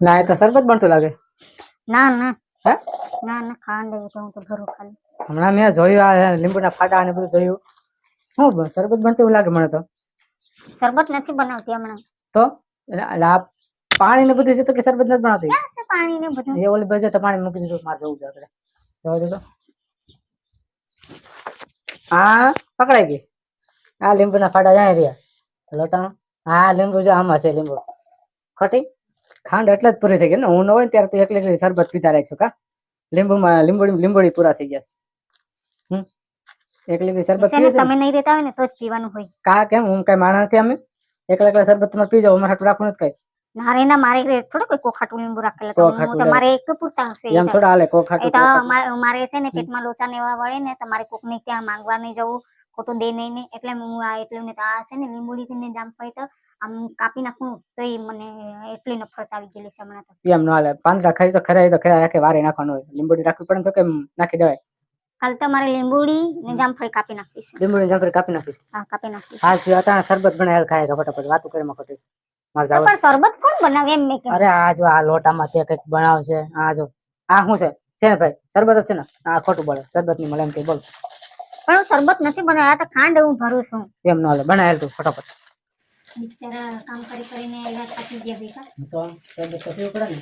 ના એ તો શરબત બનતું લાગે. ના ના. હે? ના ના ખાંડ તો હું તો ભરું ખાલી. હમણાં મેં જોયું આ લીંબુના ફાટા અને બધું જોયું. હું શરબત બનતું એવું લાગે મને તો. શરબત નથી બનાવતી હમણાં. તો? આ પાણી ને બધું છે તો કે શરબત નથી બનાવતી? પાણી ને બધું? એ ઓલી બજે તો પાણી મૂકી દીધું મારે જવું છે આપણે જવા દે તો. હા પકડાઈ ગઈ. આ લીંબુના ફાટા જાય રહ્યા. લોટાણું હા લીંબુ જો આમાં છે લીંબુ. ખોટી? ખાંડ એટલે જ પૂરી થઈ ગઈ. ને હું ન હોય ત્યારે તું એકલી એકલી શરબત પીતા રાખશું કા? લીંબુમાં લીંબોડી લીંબોડી પૂરા થઈ ગયા હમ? એકલી બી શરબત પીવે? તમે નહીં રહેતા હોય ને તો જ પીવાનું હોય. કા કેમ? હું કઈ માણસ નથી અમે? એકલા એકલા શરબત તમે પી જાવ અમારે રાખવું નથી કઈ. ના રે ના મારે થોડું કોઈ કોખાટું લીંબુ રાખેલા તો હું એક પૂરતા હશે. એમ થોડા હાલે કોક તો કોક હાટું. અમારે- મારે છે ને પેટમાં લોચા ને એવા વળે ને તમારે કોક ને ત્યાં માંગવા નહીં જવું ખોટું દે નહીં ને. એટલે હું આ એટલે આ છે ને લીંબુડી ને તો આમ કાપી નાખું તો એ મને એટલી નફરત આવી ગયેલી છે હમણાં તો. એમ ન હાલે. પાંદડા ખરી તો ખરા તો ખરા રાખે વારે નાખવાનું હોય. લીંબોડી રાખવી પડે તો કેમ નાખી દેવાય? કાલ તો મારે લીંબુડી ને જામફળી કાપી નાખીશ. લીંબુડી જામફળી કાપી નાખીશ? હા કાપી નાખીશ. હા જો અત્યારે શરબત બનાવેલ ખાય કે ફટાફટ. વાતું કરી માં ખોટી મારે જાવ. પણ શરબત કોણ બનાવે એમ મે અરે આ જો આ લોટામાં તે કંઈક બનાવશે આ જો. આ શું છે? છે ને ભાઈ? શરબત જ છે ને? આ ખોટું બોલે. શરબતની મળે એમ કે બોલ. પણ હું શરબત નથી બનાવ્યા તો ખાંડ હું ભરું છું. એમ ન હાલે. બનાવેલ તું ફટાફટ. બિચારા કામ કરી કરીને એવા થાકી ગયા ભેગા તો તો પીવું પડે ને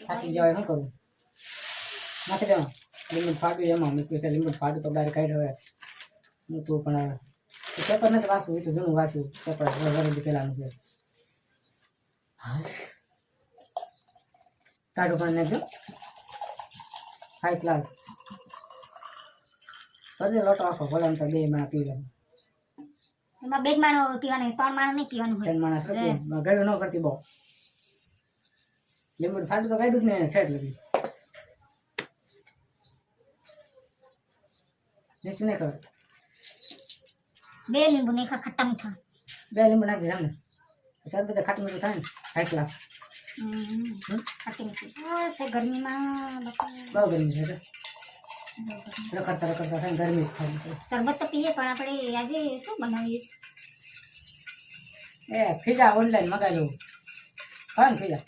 થાકી જવાય શું કરું નાખી દેવા લીંબુ ફાટ્યું એમાં મેં કીધું લીંબુ તો બહાર કાઢ્યો હવે હું તું પણ પેપર નથી વાંચવું એ તો જૂનું વાંચ્યું પેપર વરદી પેલાનું છે કાઢું પણ નાખજો હાઈ ક્લાસ બધે લોટો આખો ભલે એમ તો બે માં પી લે એમાં બે માણસ માણો પીવાનું ત્રણ માણસ નહીં પીવાનું હોય. ત્રણ માણસ ગાડો ન કરતી બહુ. લીંબુ ફાટું તો કાઢ્યું જ ને ઠેઠ લગી. નહીં ખબર બે લીંબુ નહીં ખા ખટ્ટા મીઠા. બે લીંબુ નાખી તમને સર બધા ખાટું મીઠું થાય ને હાઈ ક્લાસ ખાટી મીઠી. ગરમીમાં બહુ ગરમી છે રખડતા રખડતા થાય ગરમી જ થાય શરબત તો પીએ પણ આપણે આજે શું બનાવીએ? એ ફીજા ઓનલાઈન મગાવ્યો. હા ને ફીજા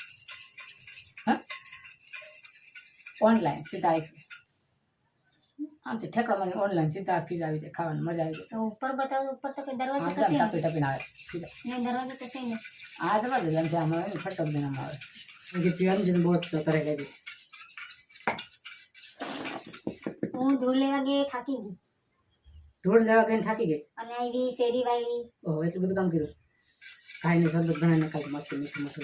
હા? ઓનલાઈન સીધા આવીશું આમથી ઠેકડામાં ઓનલાઈન સીધા ફીજા આવી જાય ખાવાની મજા આવી જાય. તો ઉપર બતાવો ઉપર તો કોઈ દરવાજો તો ટપી ટપીને આવે ફીજા ને દરવાજો તો છે ને આ દરવાજો જેમ છે આમાં આવે ફટક દેવામાં આવે. જે પીવાનું છે બહુ કરે કરી હું ધૂળ લેવા ગઈ થાકી ગઈ. ધૂળ લેવા ગઈ થાકી ગઈ? અને આવી શેરી વાળી. ઓહો એટલું બધું કામ કર્યું. ખાઈને શરબત બનાવીને ખાલી મસ્ત મીઠું મસ્ત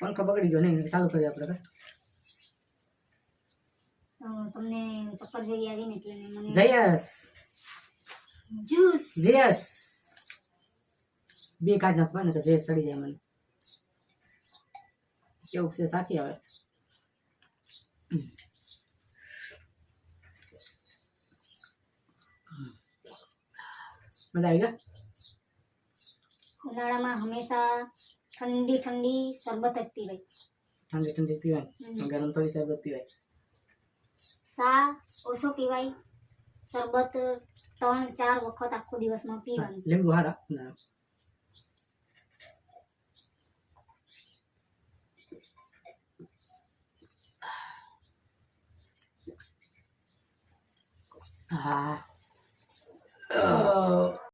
પંખો બગડી ગયો નહીં ચાલુ કરી આપણે. તમને ચપ્પલ જેવી આવી ને એટલે મને જયસ. જ્યુસ જયસ. બે કાઢ નાખવા ને તો જયસ સડી જાય મને. કેવું છે સાખી આવે? મજા આવી ગયા ઉનાળામાં હંમેશા ઠંડી ઠંડી શરબત જ પીવાય. ઠંડી ઠંડી પીવાય. ગરમ થોડી શરબત પીવાય. સા ઓછો પીવાય? શરબત ત્રણ ચાર વખત આખો દિવસમાં પીવાનું. લીંબુ હારા? ના. હા.